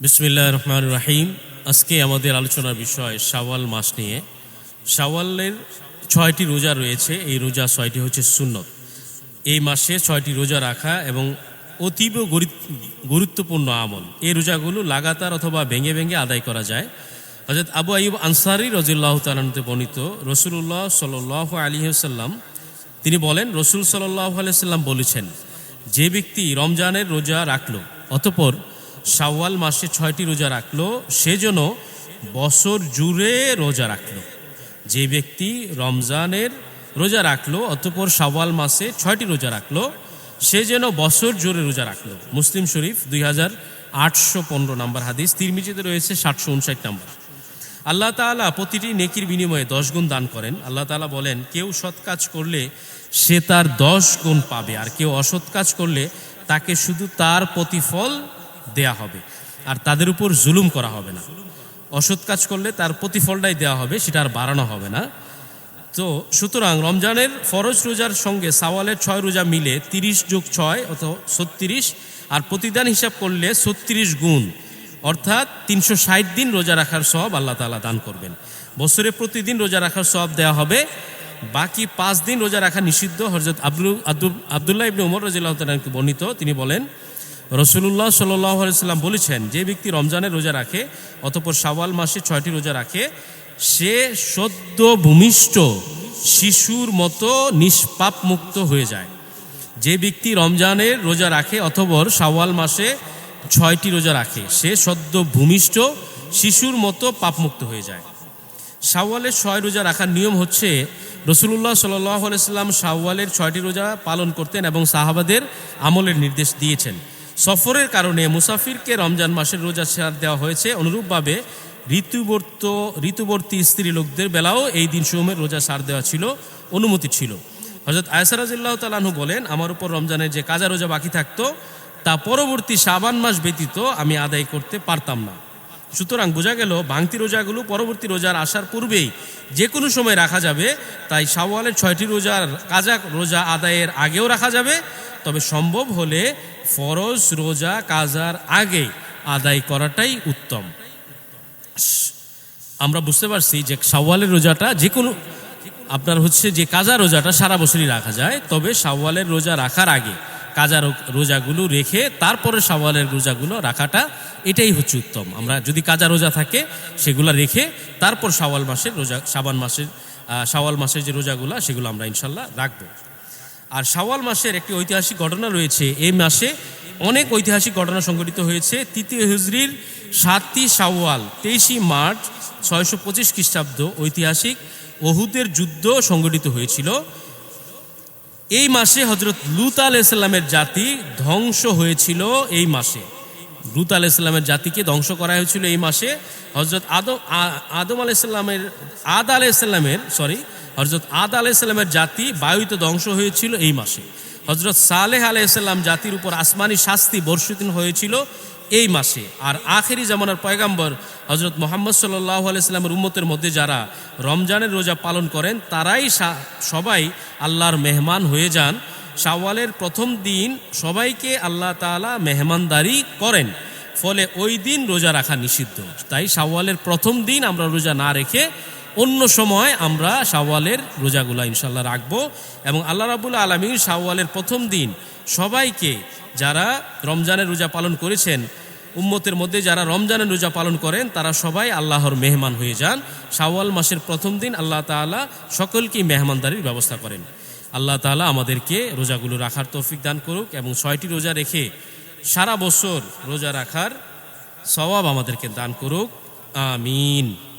বিসমিল্লাহ রহমান রাহিম আজকে আমাদের আলোচনার বিষয় শাওয়াল মাস নিয়ে। শাওয়ালের ছয়টি রোজা রয়েছে, এই রোজা ছয়টি হচ্ছে সুন্নত। এই মাসে ছয়টি রোজা রাখা এবং অতীব গুরুত- গুরুত্বপূর্ণ আমল। এই রোজাগুলো লাগাতার অথবা ভেঙে ভেঙে আদায় করা যায়। হজরত আবু আইব আনসারি রজিল্লাহ তালানতে বর্ণিত রসুল্লাহ সাল আলী সাল্লাম তিনি বলেন, রসুল সাল্লাহ আলাইসাল্লাম বলেছেন, যে ব্যক্তি রমজানের রোজা রাখল, অতপর শাওয়াল মাসে ছয়টি রোজা রাখল সে যেন বছর জুড়ে রোজা রাখল। যে ব্যক্তি রমজানের রোজা রাখল, অতপর শাওয়াল মাসে ছয়টি রোজা রাখল সে যেন বছর জুড়ে রোজা রাখল। মুসলিম শরীফ দুই হাজার আটশো পনেরো নম্বর হাদিস, তিরমিজিতে রয়েছে সাতশো উনষাট নম্বর। আল্লাহ তাআলা প্রতিটি নেকির বিনিময়ে দশ গুণ দান করেন। আল্লাহ তাআলা বলেন, কেউ সৎ কাজ করলে সে তার দশ গুণ পাবে, আর কেউ অসৎ কাজ করলে তাকে শুধু তার প্রতিফল দেয়া হবে। আর তাদের উপর জুলুম করা হবে না। অসৎ কাজ করলে তার প্রতিফলটাই দেওয়া হবে, সেটা আর বাড়ানো হবে না। তো সুতরাং রমজানের ফরজ রোজার সঙ্গে সাওয়ালের ছয় রোজা মিলে তিরিশ যোগ ছয় অথবা ছত্রিশ, আর প্রতিদান হিসাব করলে ছত্রিশ গুণ, অর্থাৎ তিনশো ষাট দিন রোজা রাখার সব আল্লাহ তাআলা দান করবেন। বছরে প্রতিদিন রোজা রাখার সব দেওয়া হবে। বাকি পাঁচ দিন রোজা রাখা নিষিদ্ধ। হরজত আব্দুল আব্দুল্লাহ ইবনে উমর রাজিল্লাহ বর্ণিত। তিনি বলেন রসুল্লাহ সাল্লাম বলেছেন, যে ব্যক্তি রমজানের রোজা রাখে, অতপর সাওয়াল মাসে ছয়টি রোজা রাখে, সে সদ্য ভূমিষ্ঠ শিশুর মতো নিষ্পাপ মুক্ত হয়ে যায়। যে ব্যক্তি রমজানের রোজা রাখে অথবর সাওয়াল মাসে ছয়টি রোজা রাখে, সে সদ্য ভূমিষ্ঠ শিশুর মতো পাপমুক্ত হয়ে যায়। সাওয়ালের ছয় রোজা রাখার নিয়ম হচ্ছে রসুল্লাহ সাল্লাম শাওয়ালের ছয়টি রোজা পালন করতেন এবং সাহাবাদের আমলের নির্দেশ দিয়েছেন। সফরের কারণে মুসাফিরকে রমজান মাসের রোজা ছাড় দেওয়া হয়েছে। অনুরূপভাবে ঋতুবর্ত ঋতুবর্তী স্ত্রী লোকদের বেলাও এই দিন সময়ের রোজা ছাড় দেওয়া ছিল, অনুমতি ছিল। হজরত আয়সারাজিল্লাহ তালাহু বলেন, আমার উপর রমজানের যে কাজা রোজা বাকি থাকতো, তা পরবর্তী সাবান মাস ব্যতীত আমি আদায় করতে পারতাম না। সুতরাং বোঝা গেল, ভাঙতি রোজাগুলো পরবর্তী রোজার আসার পূর্বেই যে কোনো সময় রাখা যাবে। তাই শাওয়ালের ছয়টি রোজার কাজা রোজা আদায়ের আগেও রাখা যাবে। তবে সম্ভব হলে ফরজ রোজা কাজার আগে আদায় করাটাই উত্তম। আমরা বুঝতে পারছি যে শাওয়ালের রোজাটা যে কোনো আপনার হচ্ছে যে কাজা রোজাটা সারা বছরই রাখা যায়, তবে শাওয়ালের রোজা রাখার আগে। কাজা রোজাগুলো রেখে তারপরে শাওয়ালের রোজাগুলো রাখাটা এটাই হচ্ছে উত্তম। আমরা যদি কাজা রোজা থাকে সেগুলো রেখে তারপর শাওয়াল মাসের রোজা শাবান মাসের আহ, শাওয়াল মাসের যে রোজাগুলো সেগুলো আমরা ইনশাল্লাহ রাখব। আর শাওয়াল মাসের একটি ঐতিহাসিক ঘটনা রয়েছে এই মাসে অনেক ঐতিহাসিক ঘটনা সংঘটিত হয়েছে। তৃতীয় হিজড়ির সাতটি সাওয়াল তেইশে মার্চ ছয়শো পঁচিশ খ্রিস্টাব্দ ঐতিহাসিক ওহুদের যুদ্ধ সংঘটিত হয়েছিল। এই মাসে হজরত লুত আল ইসলামের জাতি ধ্বংস হয়েছিল এই মাসে। লুত আল ইসলামের জাতিকে ধ্বংস করা হয়েছিল এই মাসে। হজরত আদম আদম আল ইসলামের আদ আল ইসলামের সরি হজরত আদ আল ইসলামের জাতি বায়ুতে ধ্বংস হয়েছিল এই মাসে। হজরত সালেহ আলাইসাল্লাম জাতির উপর আসমানি শাস্তি বর্ষিত হয়েছিল। এই মাসে। আর আখেরি জামানার পয়গাম্বর হজরত মোহাম্মদ সাল্লাহ আলাইস্লামের উম্মতের মধ্যে যারা রমজানের রোজা পালন করেন, তারাই সবাই আল্লাহর মেহমান হয়ে যান। শাওয়ালের প্রথম দিন সবাইকে আল্লাহ তাআলা মেহমানদারি করেন। ফলে ওই দিন রোজা রাখা নিষিদ্ধ। তাই শাওয়ালের প্রথম দিন আমরা রোজা না রেখে অন্য সময় আমরা শাওয়ালের রোজাগুলা ইনশাল্লাহ রাখব। এবং আল্লাহ রাবুল আলমী শাওয়ালের প্রথম দিন সবাইকে যারা রমজানের রোজা পালন করেছেন উম্মতের মধ্যে যারা রমজানের রোজা পালন করেন, তারা সবাই আল্লাহর মেহমান হয়ে যান। শাওয়াল মাসের প্রথম দিন আল্লাহ তালা সকলকেই মেহমানদারির ব্যবস্থা করেন। আল্লাহ তালা আমাদেরকে রোজাগুলো রাখার তৌফিক দান করুক এবং ছয়টি রোজা রেখে সারা বছর রোজা রাখার সবাব আমাদেরকে দান করুক। আমিন।